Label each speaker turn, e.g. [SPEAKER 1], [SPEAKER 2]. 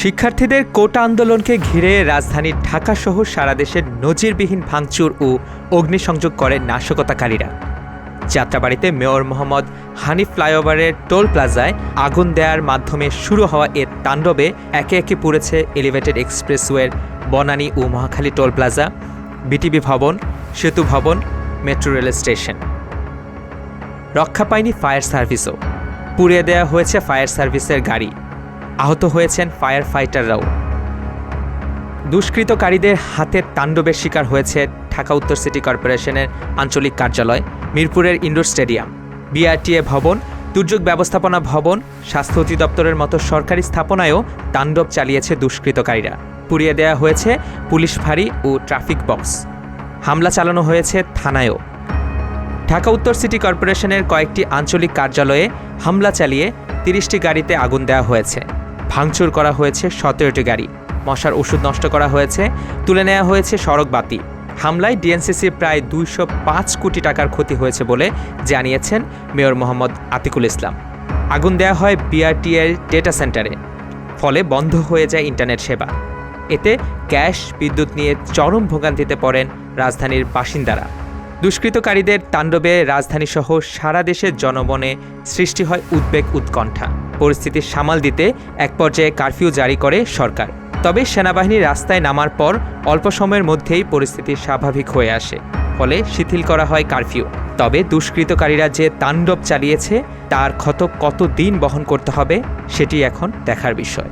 [SPEAKER 1] শিক্ষার্থীদের কোটা আন্দোলনকে ঘিরে রাজধানী ঢাকাসহ সারা দেশের নজিরবিহীন ভাঙচুর ও অগ্নিসংযোগ করে নাশকতাকারীরা। যাত্রাবাড়িতে মেয়র মোহাম্মদ হানিফ ফ্লাইওভারের টোল প্লাজায় আগুন দেওয়ার মাধ্যমে শুরু হওয়া এ তাণ্ডবে একে একে পুড়েছে এলিভেটেড এক্সপ্রেসওয়ের বনানী ও মহাখালী টোল প্লাজা বিটিবি ভবন, সেতু ভবন, মেট্রো রেল স্টেশন। রক্ষা পায়নি ফায়ার সার্ভিসও। পুড়িয়ে দেওয়া হয়েছে ফায়ার সার্ভিসের গাড়ি। আহত হয়েছেন ফায়ার ফাইটাররাও দুষ্কৃতকারীদের হাতের তাণ্ডবের শিকার হয়েছে ঢাকা উত্তর সিটি কর্পোরেশনের আঞ্চলিক কার্যালয়, মিরপুরের ইনডোর স্টেডিয়াম। বিআরটিএ ভবন, দুর্যোগ ব্যবস্থাপনা ভবন, স্বাস্থ্য অধিদপ্তরের মতো সরকারি স্থাপনায়ও তাণ্ডব চালিয়েছে দুষ্কৃতকারীরা। পুড়িয়ে দেওয়া হয়েছে পুলিশ ফাঁড়ি ও ট্রাফিক বক্স। হামলা চালানো হয়েছে থানায়ও। ঢাকা উত্তর সিটি কর্পোরেশনের কয়েকটি আঞ্চলিক কার্যালয়ে হামলা চালিয়ে তিরিশটি গাড়িতে আগুন দেওয়া হয়েছে। ভাঙচুর করা হয়েছে সতেরোটি গাড়ি। মশার ওষুধ নষ্ট করা হয়েছে, তুলে নেওয়া হয়েছে সড়ক বাতি। হামলায় ডিএনসিসির প্রায় দুইশো পাঁচ কোটি টাকার ক্ষতি হয়েছে বলে জানিয়েছেন মেয়র মোহাম্মদ আতিকুল ইসলাম। আগুন দেওয়া হয় বিআরটিএর ডেটা সেন্টারে। ফলে বন্ধ হয়ে যায় ইন্টারনেট সেবা। এতে গ্যাস, বিদ্যুৎ নিয়ে চরম ভোগান্তিতে পড়েন রাজধানীর বাসিন্দারা। দুষ্কৃতকারীদের তাণ্ডবে রাজধানীসহ সারা দেশের জনমনে সৃষ্টি হয় উদ্বেগ উৎকণ্ঠা। পরিস্থিতি সামাল দিতে এক পর্যায়ে কারফিউ জারি করে সরকার। তবে সেনাবাহিনী রাস্তায় নামার পর অল্প সময়ের মধ্যেই পরিস্থিতি স্বাভাবিক হয়ে আসে, ফলে শিথিল করা হয় কারফিউ। তবে দুষ্কৃতকারীরা যে তাণ্ডব চালিয়েছে, তার ক্ষত কত দিন বহন করতে হবে, সেটি এখন দেখার বিষয়।